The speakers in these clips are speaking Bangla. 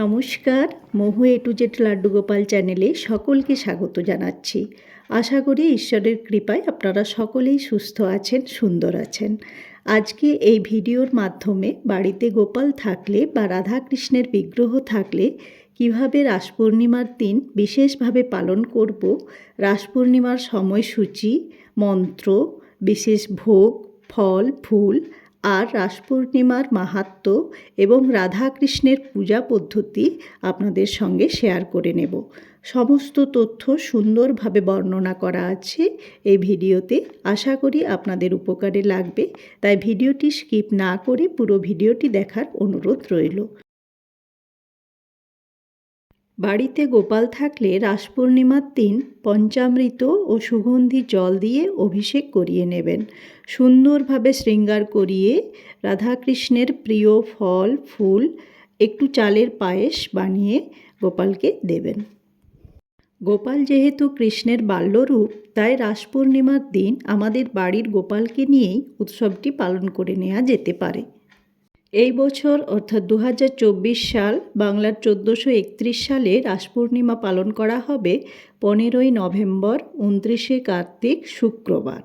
নমস্কার Mohu A to Z Laddu Gopal চ্যানেলে সকলকে স্বাগত জানাচ্ছি। আশা করি ঈশ্বরের কৃপায় আপনারা সকলেই সুস্থ আছেন, সুন্দর আছেন। আজকে এই ভিডিওর মাধ্যমে বাড়িতে গোপাল থাকলে বা রাধাকৃষ্ণের বিগ্রহ থাকলে কীভাবে রাস পূর্ণিমার দিন বিশেষভাবে পালন করব, রাস পূর্ণিমার সময়সূচি, মন্ত্র, বিশেষ ভোগ, ফল, ফুল আর রাস পূর্ণিমার মাহাত্ম্য এবং রাধাকৃষ্ণের পূজা পদ্ধতি আপনাদের সঙ্গে শেয়ার করে নেব। সমস্ত তথ্য সুন্দরভাবে বর্ণনা করা আছে এই ভিডিওতে। আশা করি আপনাদের উপকারে লাগবে। তাই ভিডিওটি স্কিপ না করে পুরো ভিডিওটি দেখার অনুরোধ রইল। বাড়িতে গোপাল থাকলে রাস পূর্ণিমার দিন পঞ্চামৃত ও সুগন্ধি জল দিয়ে অভিষেক করিয়ে নেবেন। সুন্দরভাবে শৃঙ্গার করিয়ে রাধাকৃষ্ণের প্রিয় ফল, ফুল, একটু চালের পায়েস বানিয়ে গোপালকে দেবেন। গোপাল যেহেতু কৃষ্ণের বাল্যরূপ, তাই রাস পূর্ণিমার দিন আমাদের বাড়ির গোপালকে নিয়েই উৎসবটি পালন করে নেওয়া যেতে পারে। এই বছর, অর্থাৎ দু হাজার চব্বিশ সাল, বাংলার চোদ্দোশো একত্রিশ সালে রাস পূর্ণিমা পালন করা হবে পনেরোই নভেম্বর, উনত্রিশে কার্তিক, শুক্রবার।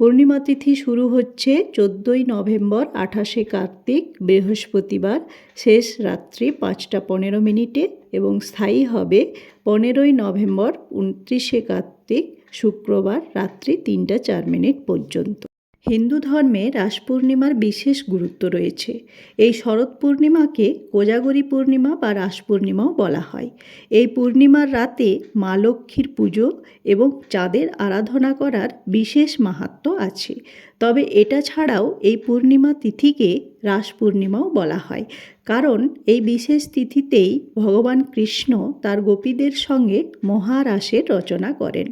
পূর্ণিমা তিথি শুরু হচ্ছে চোদ্দোই নভেম্বর, আঠাশে কার্তিক, বৃহস্পতিবার, শেষ রাত্রি পাঁচটা পনেরো মিনিটে এবং স্থায়ী হবে পনেরোই নভেম্বর, উনত্রিশে কার্তিক, শুক্রবার রাত্রি তিনটা চার মিনিট পর্যন্ত। হিন্দু ধর্মে রাস পূর্ণিমার বিশেষ গুরুত্ব রয়েছে। এই শরৎ পূর্ণিমাকে কোজাগরী পূর্ণিমা বা রাস পূর্ণিমাও বলা হয়। এই পূর্ণিমার রাতে মা লক্ষ্মীর পুজো এবং চাঁদের আরাধনা করার বিশেষ মাহাত্ম্য আছে। তবে এটা ছাড়াও এই পূর্ণিমা তিথিকে রাস পূর্ণিমাও বলা হয়। কারণ এই বিশেষ তিথিতেই ভগবান কৃষ্ণ তার গোপীদের সঙ্গে মহারাসের রচনা করেন।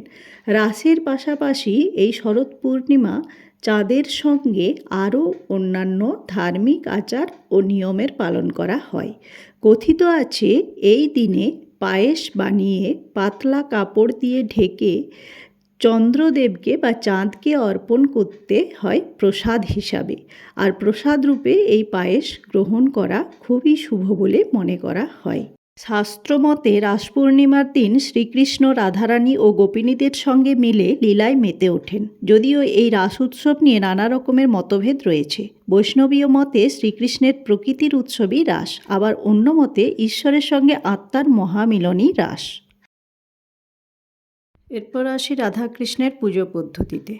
রাসের পাশাপাশি এই শরৎ পূর্ণিমা চাঁদের সঙ্গে আরও অন্যান্য ধার্মিক আচার ও নিয়মের পালন করা হয়। কথিত আছে, এই দিনে পায়েস বানিয়ে পাতলা কাপড় দিয়ে ঢেকে চন্দ্রদেবকে বা চাঁদকে অর্পণ করতে হয় প্রসাদ হিসাবে। আর প্রসাদ রূপে এই পায়েস গ্রহণ করা খুবই শুভ বলে মনে করা হয়। শাস্ত্রমতে রাস পূর্ণিমার দিন শ্রীকৃষ্ণ, রাধারানী ও গোপিনীদের সঙ্গে মিলে লীলায় মেতে ওঠেন। যদিও এই রাস উৎসব নিয়ে নানা রকমের মতভেদ রয়েছে। বৈষ্ণবীয় মতে শ্রীকৃষ্ণের প্রকৃতির উৎসবই রাস, আবার অন্য মতে ঈশ্বরের সঙ্গে আত্মার মহামিলনই রাস। এরপর আসি রাধাকৃষ্ণের পুজো পদ্ধতিতে।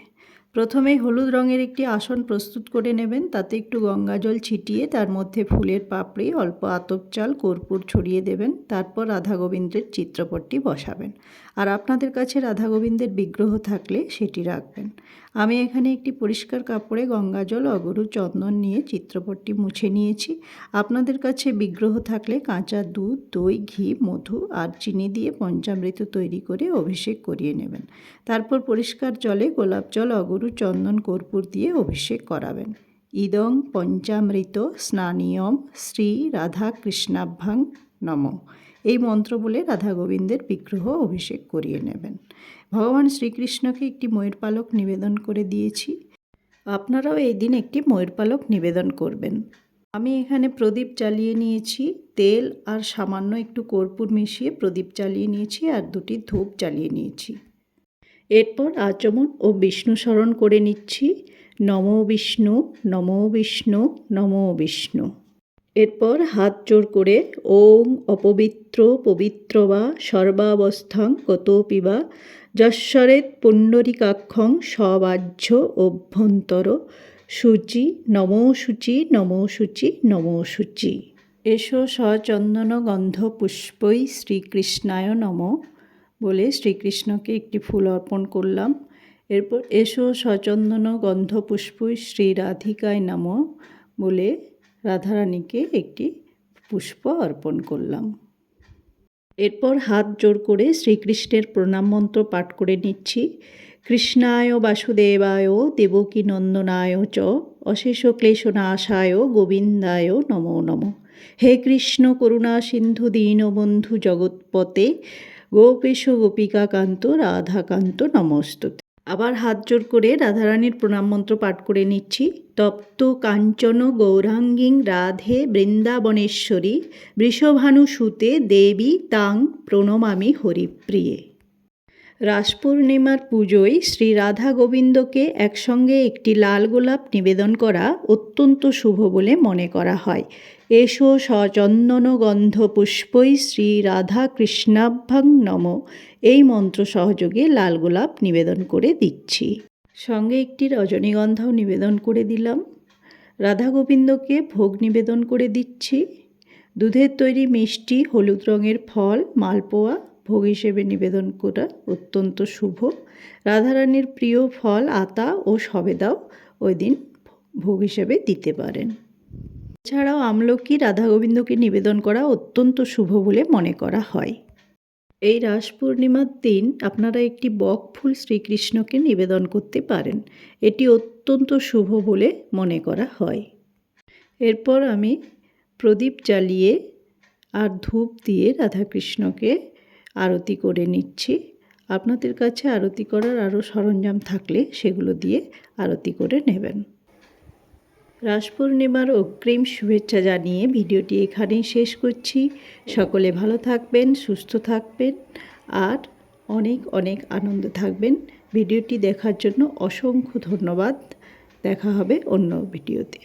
প্রথমেই হলুদ রঙের একটি আসন প্রস্তুত করে নেবেন, তাতে একটু গঙ্গা জল ছিটিয়ে তার মধ্যে ফুলের পাপড়ি, অল্প আতপ চাল, কর্পূর ছড়িয়ে দেবেন, তারপর রাধা গোবিন্দের চিত্রপটটি বসাবেন। আর আপনাদের কাছে রাধা গোবিন্দের বিগ্রহ থাকলে সেটি রাখবেন। আমি এখানে একটি পরিষ্কার কাপড়ে গঙ্গা জল, অগরু চন্দন নিয়ে চিত্রপটটি মুছে নিয়েছি। আপনাদের কাছে বিগ্রহ থাকলে কাঁচা দুধ, দই, ঘি, মধু আর চিনি দিয়ে পঞ্চামৃত তৈরি করে অভিষেক করিয়ে নেবেন। তারপর পরিষ্কার জলে গোলাপ জল, অগরু চন্দন কর্পূর দিয়ে অভিষেক করাবেন। ইদং পঞ্চামৃত স্নানীয়ম শ্রী রাধা কৃষ্ণাভ্যাং নম। এই মন্ত্র বলে রাধা গোবিন্দের বিগ্রহ অভিষেক করিয়ে নেবেন। ভগবান শ্রীকৃষ্ণকে একটি ময়ূর পালক নিবেদন করে দিয়েছি। আপনারাও এই দিন একটি ময়ূর পালক নিবেদন করবেন। আমি এখানে প্রদীপ জ্বালিয়ে নিয়েছি, তেল আর সামান্য একটু কর্পূর মিশিয়ে প্রদীপ জ্বালিয়ে নিয়েছি আর দুটি ধূপ জ্বালিয়ে নিয়েছি। এরপর আচমন ও বিষ্ণু স্মরণ করে নিচ্ছি, নম বিষ্ণু নম বিষ্ণু নম বিষ্ণু। এরপর হাত জোর করে ওম অপবিত্র পবিত্র বা সর্বাবস্থাং কতপি বা যশ্বরেত পুণ্ডরিকাক্ষং সবাহ্য অভ্যন্তর সূচি, নমো সূচি নমো সূচি নমো সূচি। এসো সচন্দন গন্ধ পুষ্পই শ্রীকৃষ্ণায় নম। বলে শ্রীকৃষ্ণকে একটি ফুল অর্পণ করলাম। এরপর এসো সচন্দন গন্ধ পুষ্পই শ্রী রাধিকায় নাম বলে রাধারানীকে একটি পুষ্প অর্পণ করলাম। এরপর হাত জোর করে শ্রীকৃষ্ণের প্রণাম মন্ত্র পাঠ করে নিচ্ছি। কৃষ্ণায় বাসুদেবায় দেবকী নন্দনায় চ অশেষ ক্লেশনাশায় গোবিন্দায় নমো নম। হে কৃষ্ণ করুণা সিন্ধু দীনবন্ধু জগৎপতে গোপেশ গোপিকাকান্ত রাধাকান্ত নমস্ততে। আবার হাত জোর করে রাধারানীর প্রণাম মন্ত্র পাঠ করে নিচ্ছি। তপ্ত কাঞ্চন গৌরাঙ্গিং রাধে বৃন্দাবনেশ্বরী বৃষভানু সুতে দেবী তাং প্রণমামি হরিপ্রিয়ে। রাস পূর্ণিমার পুজোয় শ্রী রাধা গোবিন্দকে একসঙ্গে একটি লাল গোলাপ নিবেদন করা অত্যন্ত শুভ বলে মনে করা হয়। এসো সচন্দন গন্ধ পুষ্পই শ্রী রাধা কৃষ্ণাভ্যাং নম। এই মন্ত্র সহযোগে লাল গোলাপ নিবেদন করে দিচ্ছি। সঙ্গে একটি রজনীগন্ধাও নিবেদন করে দিলাম। রাধা গোবিন্দকে ভোগ নিবেদন করে দিচ্ছি। দুধের তৈরি মিষ্টি, হলুদ রঙের ফল, মালপোয়া ভোগ হিসেবে নিবেদন করা অত্যন্ত শুভ। রাধারানীর প্রিয় ফল, আতা ও সবেদাও ওই দিন ভোগ হিসেবে দিতে পারেন। এছাড়াও আমলকি রাধা গোবিন্দকে নিবেদন করা অত্যন্ত শুভ বলে মনে করা হয়। এই রাস পূর্ণিমার দিন আপনারা একটি বক ফুল শ্রীকৃষ্ণকে নিবেদন করতে পারেন। এটি অত্যন্ত শুভ বলে মনে করা হয়। এরপর আমি প্রদীপ জ্বালিয়ে আর ধূপ দিয়ে রাধাকৃষ্ণকে আরতি করে নিচ্ছি। আপনাদের কাছে আরতি করার আরও সরঞ্জাম থাকলে সেগুলো দিয়ে আরতি করে নেবেন। রাস পূর্ণিমার অগ্রিম শুভেচ্ছা জানিয়ে ভিডিওটি এখানেই শেষ করছি। সকলে ভালো থাকবেন, সুস্থ থাকবেন আর অনেক অনেক আনন্দ থাকবেন। ভিডিওটি দেখার জন্য অসংখ্য ধন্যবাদ। দেখা হবে অন্য ভিডিওতে।